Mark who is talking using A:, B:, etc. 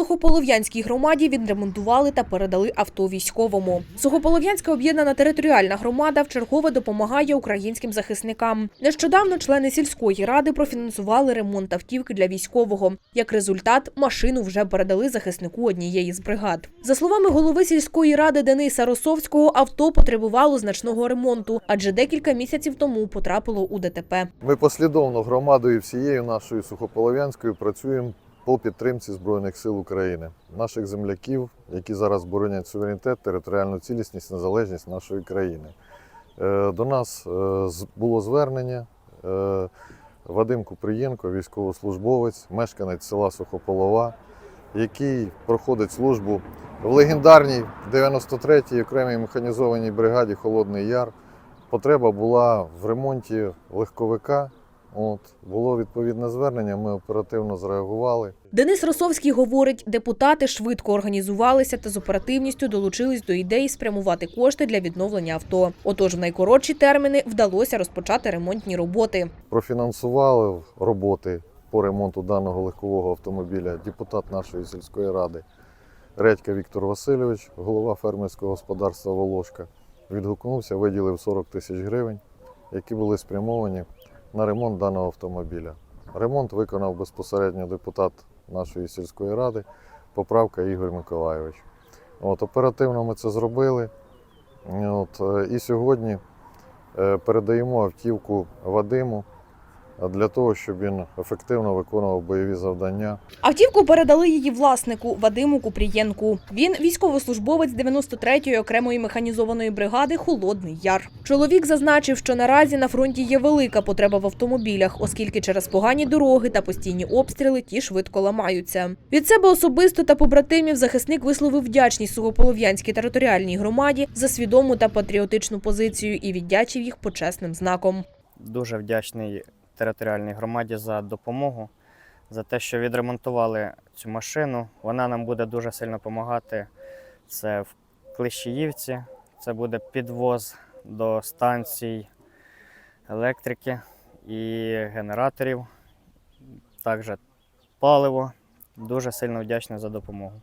A: Сухополов'янській громаді відремонтували та передали авто військовому. Сухополов'янська об'єднана територіальна громада вчергове допомагає українським захисникам. Нещодавно члени сільської ради профінансували ремонт автівки для військового. Як результат, машину вже передали захиснику однієї з бригад. За словами голови сільської ради Дениса Росовського, авто потребувало значного ремонту, адже декілька місяців тому потрапило у ДТП.
B: Ми послідовно громадою всією нашою сухополов'янською працюємо по підтримці Збройних сил України, наших земляків, які зараз боронять суверенітет, територіальну цілісність, незалежність нашої країни. Е, До нас е, було звернення. е, Вадим Купрієнко, військовослужбовець, мешканець села Сухополова, який проходить службу в легендарній 93-й окремій механізованій бригаді Холодний Яр. Потреба була в ремонті легковика. От, було відповідне звернення, ми оперативно зреагували.
A: Денис Росовський говорить, депутати швидко організувалися та з оперативністю долучились до ідеї спрямувати кошти для відновлення авто. Отож, в найкоротші терміни вдалося розпочати ремонтні роботи.
B: Профінансували роботи по ремонту даного легкового автомобіля депутат нашої сільської ради Редька Віктор Васильович, голова фермерського господарства Волошка. Відгукнувся, виділив 40 тисяч гривень, які були спрямовані на ремонт даного автомобіля. Ремонт виконав безпосередньо депутат нашої сільської ради, поправка Ігор Миколайович. От, оперативно ми це зробили. От, е, і сьогодні е, передаємо автівку Вадиму для того, щоб він ефективно виконував бойові завдання.
A: Автівку передали її власнику Вадиму Купрієнку. Він військовослужбовець 93-ї окремої механізованої бригади Холодний Яр. Чоловік зазначив, що наразі на фронті є велика потреба в автомобілях, оскільки через погані дороги та постійні обстріли ті швидко ламаються. Від себе особисто та побратимів захисник висловив вдячність Сухополов'янській територіальній громаді за свідому та патріотичну позицію і віддячив їх почесним знаком.
C: Дуже вдячний територіальній громаді за допомогу, за те, що відремонтували цю машину. Вона нам буде дуже сильно допомагати. Це в Клещіївці, це буде підвоз до станцій електрики і генераторів, також паливо. Дуже сильно вдячний за допомогу.